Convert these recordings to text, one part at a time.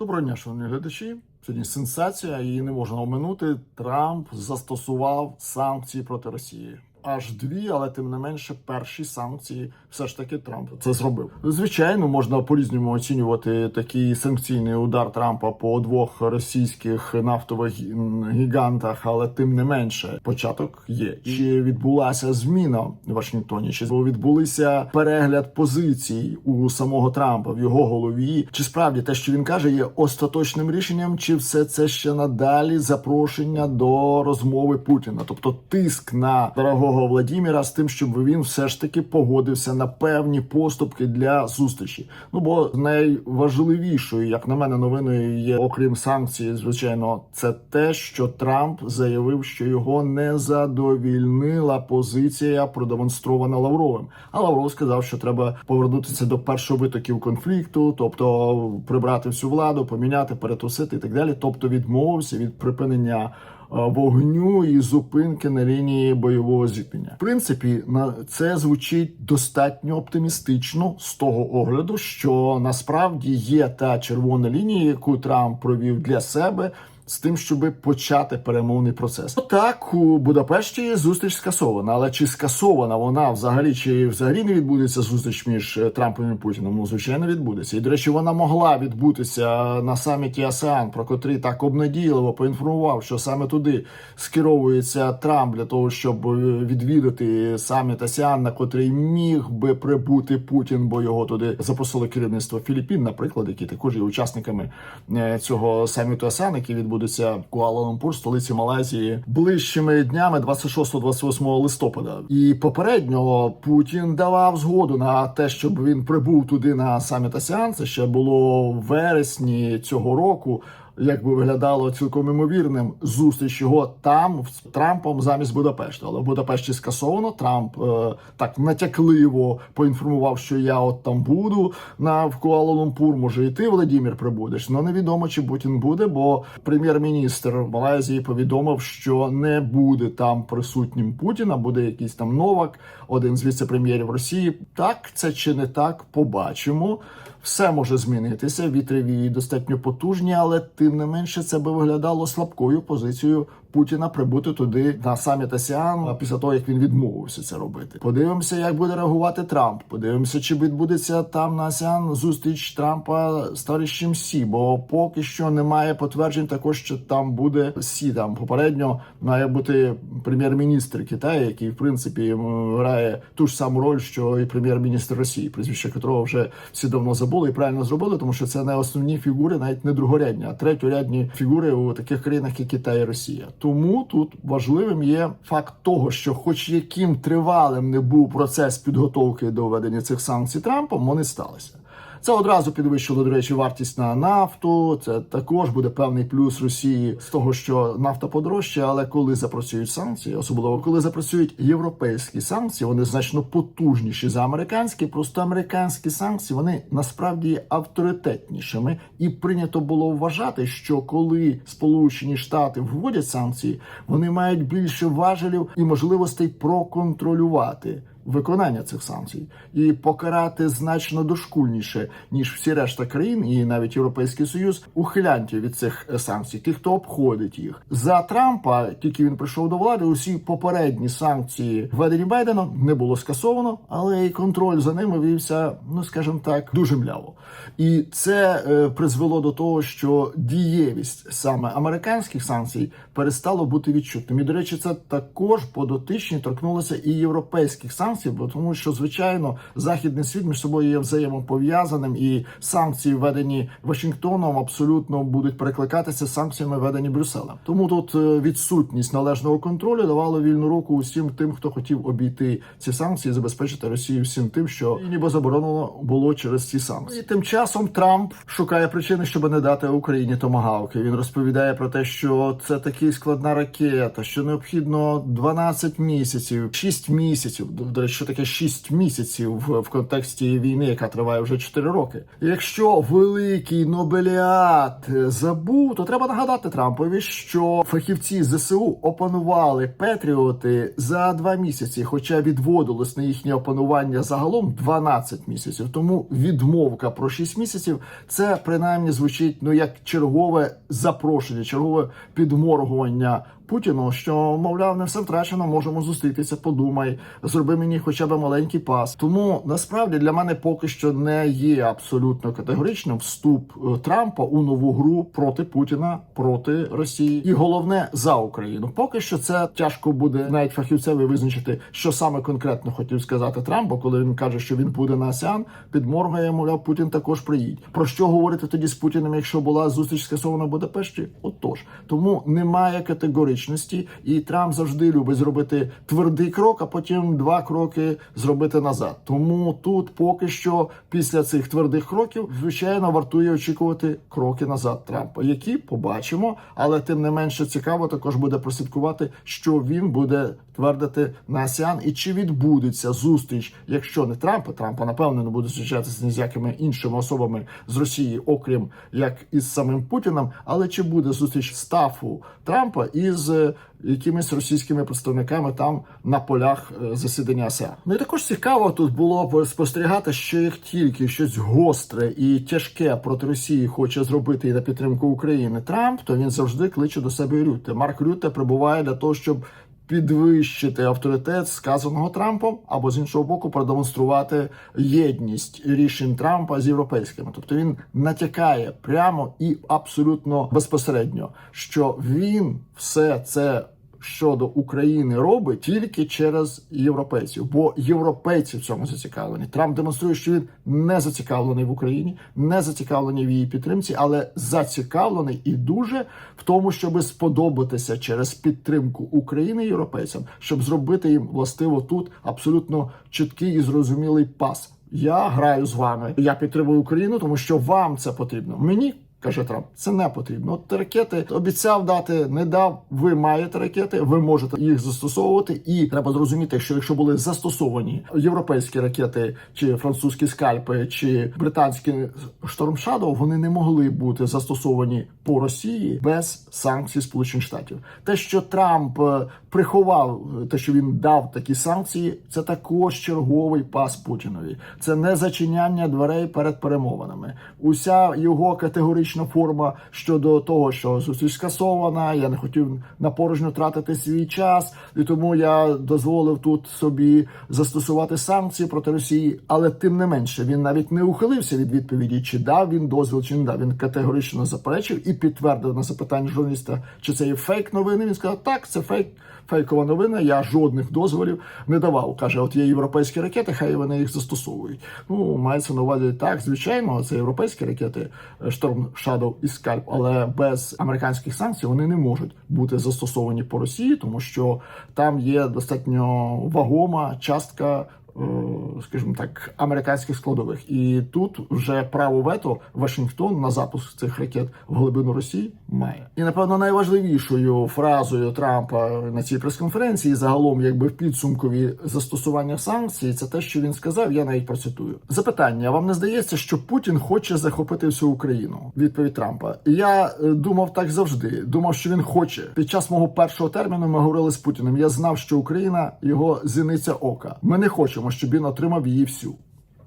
Доброго дня, шановні глядачі. Сьогодні сенсація, її не можна оминути. Трамп застосував санкції проти Росії. Аж дві, але тим не менше, перші санкції все ж таки Трамп це зробив. Звичайно, можна по-різному оцінювати такий санкційний удар Трампа по двох російських нафтових гігантах, але тим не менше, початок є. Чи відбулася зміна в Вашингтоні? Чи відбулися перегляд позицій у самого Трампа в його голові? Чи справді те, що він каже, є остаточним рішенням, чи все це ще надалі запрошення до розмови Путіна, тобто тиск на дорогого Владіміра з тим, щоб він все ж таки погодився на певні поступки для зустрічі? Ну бо найважливішою, як на мене, новиною є, окрім санкцій, звичайно, це те, що Трамп заявив, що його не задовільнила позиція, продемонстрована Лавровим. А Лавров сказав, що треба повернутися до першовитоків конфлікту, тобто прибрати всю владу, поміняти, перетрусити і так далі. Тобто відмовився від припинення. Е, Вогню і зупинки на лінії бойового зіткнення. В принципі, на це звучить достатньо оптимістично з того огляду, що насправді є та червона лінія, яку Трамп провів для себе. З тим, щоб почати перемовний процес, так у Будапешті зустріч скасована. Але чи скасована вона взагалі, чи взагалі не відбудеться зустріч між е, Трампом і Путіним? Ну звичайно, відбудеться. І до речі, вона могла відбутися на саміті АСЕАН, про котрий так обнадійливо поінформував, що саме туди скеровується Трамп для того, щоб е, відвідати саміт АСЕАН, на котрий міг би прибути Путін, бо його туди запросило керівництво Філіппін, наприклад, які також є учасниками е, цього саміту АСЕАН, який відбудеться в Куала-Лумпур, столиці Малайзії, ближчими днями 26-28 листопада. І попередньо Путін давав згоду на те, щоб він прибув туди на саміт АСЕАН. Це ще було в вересні цього року. Як би виглядало цілком імовірним зустріч його там з Трампом замість Будапешта, але в Будапешті скасовано. Трамп е, так натякливо поінформував, що я от там буду на в Куала-Лумпур. Може і ти, Владимир, прибудеш. Ну невідомо чи Путін буде, бо прем'єр-міністр Малайзії повідомив, що не буде там присутнім Путіна, буде якийсь там Новак, один з віце-прем'єрів Росії. Так це чи не так? Побачимо. Все може змінитися. Вітри вії достатньо потужні, але тим не менше це би виглядало слабкою позицією Путіна прибути туди на саміт АСЕАН після того, як він відмовився це робити. Подивимося, як буде реагувати Трамп. Подивимося, чи відбудеться там на АСЕАН зустріч Трампа з товаришем Сі, бо поки що немає потверджень, також що там буде Сі. Там попередньо має бути прем'єр-міністр Китаю, який в принципі грає ту ж саму роль, що і прем'єр-міністр Росії, прізвище котрого вже всі давно забули і правильно зробили, тому що це не основні фігури, навіть не другорядні, а третьорядні фігури у таких країнах, як Китай і Росія. Тому тут важливим є факт того, що, хоч яким тривалим не був процес підготовки до введення цих санкцій Трампом, вони сталися. Це одразу підвищило, до речі, вартість на нафту. Це також буде певний плюс Росії з того, що нафта подорожчає, але коли запрацюють санкції, особливо коли запрацюють європейські санкції, вони значно потужніші за американські. Просто американські санкції вони насправді авторитетнішими, і прийнято було вважати, що коли Сполучені Штати вводять санкції, вони мають більше важелів і можливостей проконтролювати виконання цих санкцій і покарати значно дошкульніше ніж всі решта країн, і навіть Європейський Союз ухилянтів від цих е, санкцій, тих, хто обходить їх за Трампа. Тільки він прийшов до влади. Усі попередні санкції введені Байденом не було скасовано, але і контроль за ними вівся, ну скажімо так, дуже мляво. І це е, призвело до того, що дієвість саме американських санкцій перестало бути відчутним. І до речі, це також по дотичні торкнулося і європейських санкцій, бо тому, що звичайно західний світ між собою є взаємопов'язаним, і санкції, введені Вашингтоном, абсолютно будуть перекликатися санкціями, введені Брюсселем. Тому тут е, відсутність належного контролю давала вільну руку усім тим, хто хотів обійти ці санкції, забезпечити Росію всім тим, що ніби заборонено було через ці санкції. І тим часом Трамп шукає причини, щоб не дати Україні томагавки. Він розповідає про те, що це такий складна ракета, що необхідно 12 місяців, 6 місяців. Що таке 6 місяців в, в контексті війни, яка триває вже 4 роки. Якщо великий Нобеліат е, забув, то треба нагадати Трампові, що фахівці ЗСУ опанували Петріоти за 2 місяці, хоча відводилось на їхнє опанування загалом 12 місяців. Тому відмовка про 6 місяців це принаймні звучить ну як чергове запрошення, чергове підморгування Путіну, що мовляв, не все втрачено, можемо зустрітися. Подумай, зроби мені хоча б маленький пас. Тому насправді для мене поки що не є абсолютно категоричним вступ е, Трампа у нову гру проти Путіна, проти Росії, і головне за Україну. Поки що це тяжко буде навіть фахівцеві визначити, що саме конкретно хотів сказати Трамп, бо коли він каже, що він буде на АСЕАН, підморгує, мовляв, Путін також приїдь. Про що говорити тоді з Путіним, якщо була зустріч скасована в Будапешті? Отож, тому немає категоричності, і Трамп завжди любить зробити твердий крок, а потім два кроки зробити назад. Тому тут поки що після цих твердих кроків, звичайно, вартує очікувати кроки назад Трампа, які побачимо, але тим не менше цікаво також буде прослідкувати, що він буде твердити на АСЕАН і чи відбудеться зустріч, якщо не Трампа, Трампа напевно не буде зустрічатися ні з якими іншими особами з Росії, окрім як із самим Путіним, але чи буде зустріч стафу Трампа із е, якимись російськими представниками там на полях е, засідання АСЕАН. Ну і також цікаво тут було спостерігати, що як тільки щось гостре і тяжке проти Росії хоче зробити і на підтримку України Трамп, то він завжди кличе до себе Рюте. Марк Рюте прибуває для того, щоб підвищити авторитет сказаного Трампом, або з іншого боку, продемонструвати єдність рішень Трампа з європейськими. Тобто він натякає прямо і абсолютно безпосередньо, що він все це. Щодо України робить тільки через європейців, бо європейці в цьому зацікавлені. Трамп демонструє, що він не зацікавлений в Україні, не зацікавлений в її підтримці, але зацікавлений і дуже в тому, щоб сподобатися через підтримку України європейцям, щоб зробити їм властиво тут абсолютно чіткий і зрозумілий пас. Я граю з вами. Я підтримую Україну, тому що вам це потрібно. Мені каже Трамп, це не потрібно. От ракети обіцяв дати, не дав. Ви маєте ракети, ви можете їх застосовувати. І треба зрозуміти, що якщо були застосовані європейські ракети, чи французькі скальпи, чи британські Shadow, вони не могли бути застосовані по Росії без санкцій Сполучених Штатів. Те, що Трамп е, приховав, те, що він дав такі санкції, це також черговий пас Путінові. Це не зачиняння дверей перед перемовинами. Уся його категорична форма щодо того, що зустріч скасована. Я не хотів на порожньо тратити свій час, і тому я дозволив тут собі застосувати санкції проти Росії. Але тим не менше він навіть не ухилився від відповіді, чи дав він дозвіл, чи не дав. Він категорично заперечив і підтвердив на запитання журналіста, чи це є фейк новини. Він сказав, так, це фейк. Фейкова новина, я жодних дозволів не давав. Каже, от є європейські ракети, хай вони їх застосовують. Ну, мається на увазі так, звичайно, це європейські ракети Storm Shadow і Scalp, але без американських санкцій вони не можуть бути застосовані по Росії, тому що там є достатньо вагома частка. е, Скажімо так, американських складових, і тут вже право вето Вашингтон на запуск цих ракет в глибину Росії має. І напевно найважливішою фразою Трампа на цій прес-конференції, загалом, якби в підсумкові застосування санкцій, це те, що він сказав. Я навіть процитую запитання. Вам не здається, що Путін хоче захопити всю Україну? Відповідь Трампа. Я е, думав так завжди. Думав, що він хоче. Під час мого першого терміну ми говорили з Путіним. Я знав, що Україна його зіниця ока. Ми не хочемо, щоб він отримав її всю.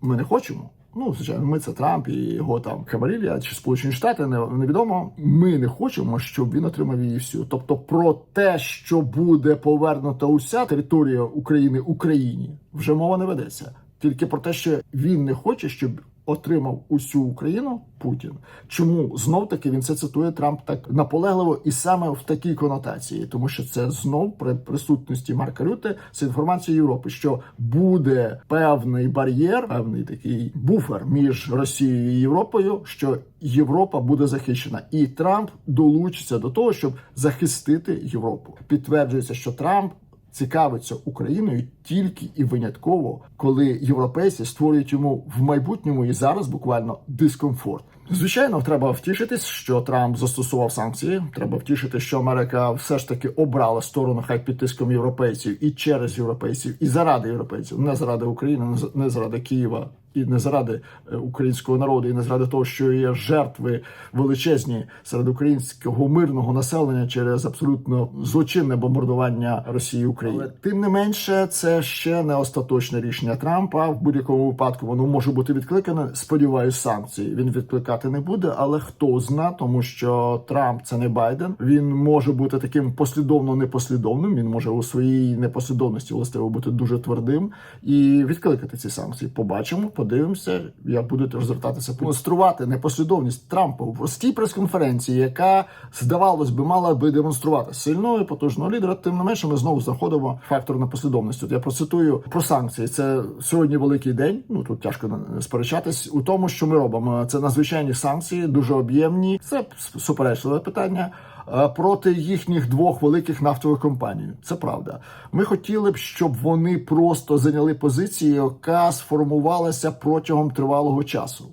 Ми не хочемо. Ну, звичайно, ми це Трамп і його там Кавалілія чи Сполучені Штати не- невідомо. Ми не хочемо, щоб він отримав її всю. Тобто, про те, що буде повернута уся територія України Україні, вже мова не ведеться. Тільки про те, що він не хоче, щоб отримав усю Україну Путін. Чому знов таки він це цитує Трамп так наполегливо і саме в такій конотації, тому що це знов при присутності Марка Рюте з інформацією Європи, що буде певний бар'єр, певний такий буфер між Росією і Європою, що Європа буде захищена, і Трамп долучиться до того, щоб захистити Європу. Підтверджується, що Трамп цікавиться Україною тільки і винятково, коли європейці створюють йому в майбутньому і зараз буквально дискомфорт. Звичайно, треба втішитись, що Трамп застосував санкції. Треба втішити, що Америка все ж таки обрала сторону хай під тиском європейців і через європейців, і заради європейців, не заради України, не за- не заради Києва. І не заради е, українського народу, і не заради того, що є жертви величезні серед українського мирного населення через абсолютно злочинне бомбардування Росії України. Але тим не менше, це ще не остаточне рішення Трампа. В будь-якому випадку воно може бути відкликане. Сподіваюсь, санкції він відкликати не буде. Але хто зна, тому що Трамп це не Байден. Він може бути таким послідовно непослідовним. Він може у своїй непослідовності властиво бути дуже твердим і відкликати ці санкції. Побачимо, подивимося, як будуть розвертатися демонструвати непослідовність Трампа в простій прес-конференції, яка здавалось би мала би демонструвати сильного і потужного лідера. Тим не менше, ми знову знаходимо фактор непослідовності. От я процитую про санкції. Це сьогодні великий день. Ну тут тяжко сперечатись у тому, що ми робимо. Це надзвичайні санкції, дуже об'ємні. Це суперечливе питання. Е, Проти їхніх двох великих нафтових компаній, це правда. Ми хотіли б, щоб вони просто зайняли позицію, яка сформувалася протягом тривалого часу.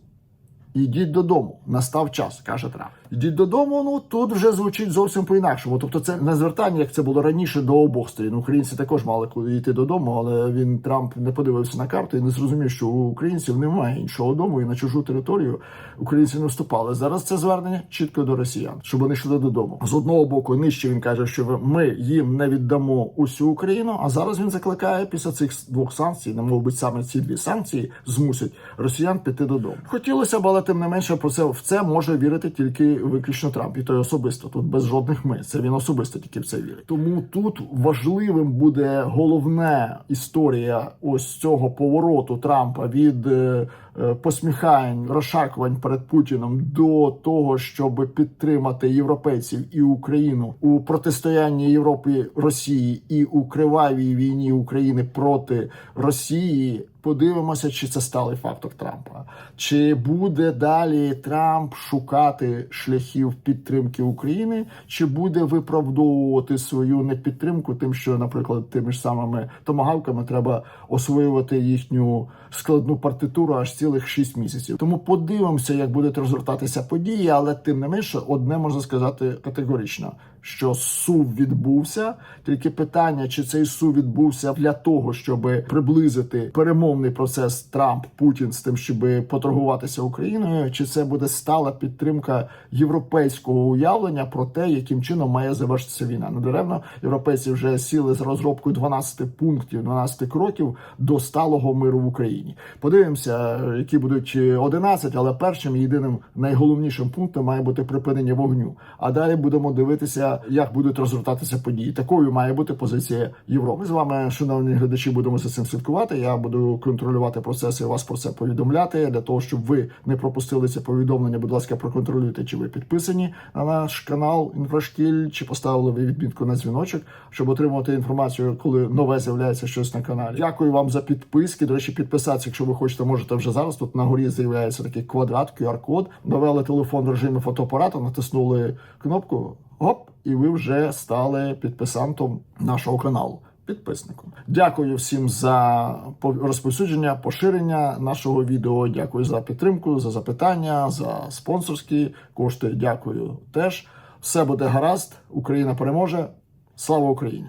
Ідіть додому, настав час, каже Трамп. Ідіть додому. Ну тут вже звучить зовсім по-інакшому. Тобто, це не звертання, як це було раніше до обох сторін. Українці також мали куди йти додому, але він Трамп не подивився на карту і не зрозумів, що у українців немає іншого дому, і на чужу територію українці не вступали. Зараз це звернення чітко до росіян, щоб вони йшли додому. З одного боку, нижче він каже, що ми їм не віддамо усю Україну. А зараз він закликає після цих двох санкцій, не мов би саме ці дві санкції змусять росіян піти додому. Хотілося б, але тим не менше про це в це може вірити тільки виключно Трамп, і той особисто тут без жодних ми. Це він особисто тільки в це вірить. Тому тут важливим буде головна історія ось цього повороту Трампа від е, е, посміхань, розшаркувань перед Путіном до того, щоб підтримати європейців і Україну у протистоянні Європи Росії і у кривавій війні України проти Росії. Подивимося, чи це сталий фактор Трампа, чи буде далі Трамп шукати шляхів підтримки України, чи буде виправдовувати свою непідтримку, тим, що, наприклад, тими ж самими томагавками треба освоювати їхню складну партитуру аж цілих 6 місяців. Тому подивимося, як будуть розгортатися події, але тим не менше, одне можна сказати категорично. Що сув відбувся, тільки питання, чи цей сув відбувся для того, щоб приблизити перемовний процес Трамп Путін з тим, щоб поторгуватися Україною, чи це буде стала підтримка європейського уявлення про те, яким чином має завершитися війна. Недаремно європейці вже сіли з розробкою 12 пунктів, 12 кроків до сталого миру в Україні. Подивимося, які будуть 11, але першим єдиним найголовнішим пунктом має бути припинення вогню. А далі будемо дивитися, як будуть розгортатися події. Такою має бути позиція Європи. Ми з вами, шановні глядачі, будемо за цим слідкувати. Я буду контролювати процеси, вас про це повідомляти для того, щоб ви не пропустили це повідомлення. Будь ласка, проконтролюйте, чи ви підписані на наш канал Інфрашкіль, чи поставили ви відмітку на дзвіночок, щоб отримувати інформацію, коли нове з'являється щось на каналі. Дякую вам за підписки. До речі, підписатися, якщо ви хочете, можете вже зараз. Тут на горі з'являється такий квадрат, QR-код. Навели телефон в режимі фотоапарата, натиснули кнопку. Гоп, і ви вже стали підписантом нашого каналу. Підписником. Дякую всім за по- розповсюдження, поширення нашого відео. Дякую за підтримку, за запитання, за спонсорські кошти. Дякую теж. Все буде гаразд. Україна переможе. Слава Україні!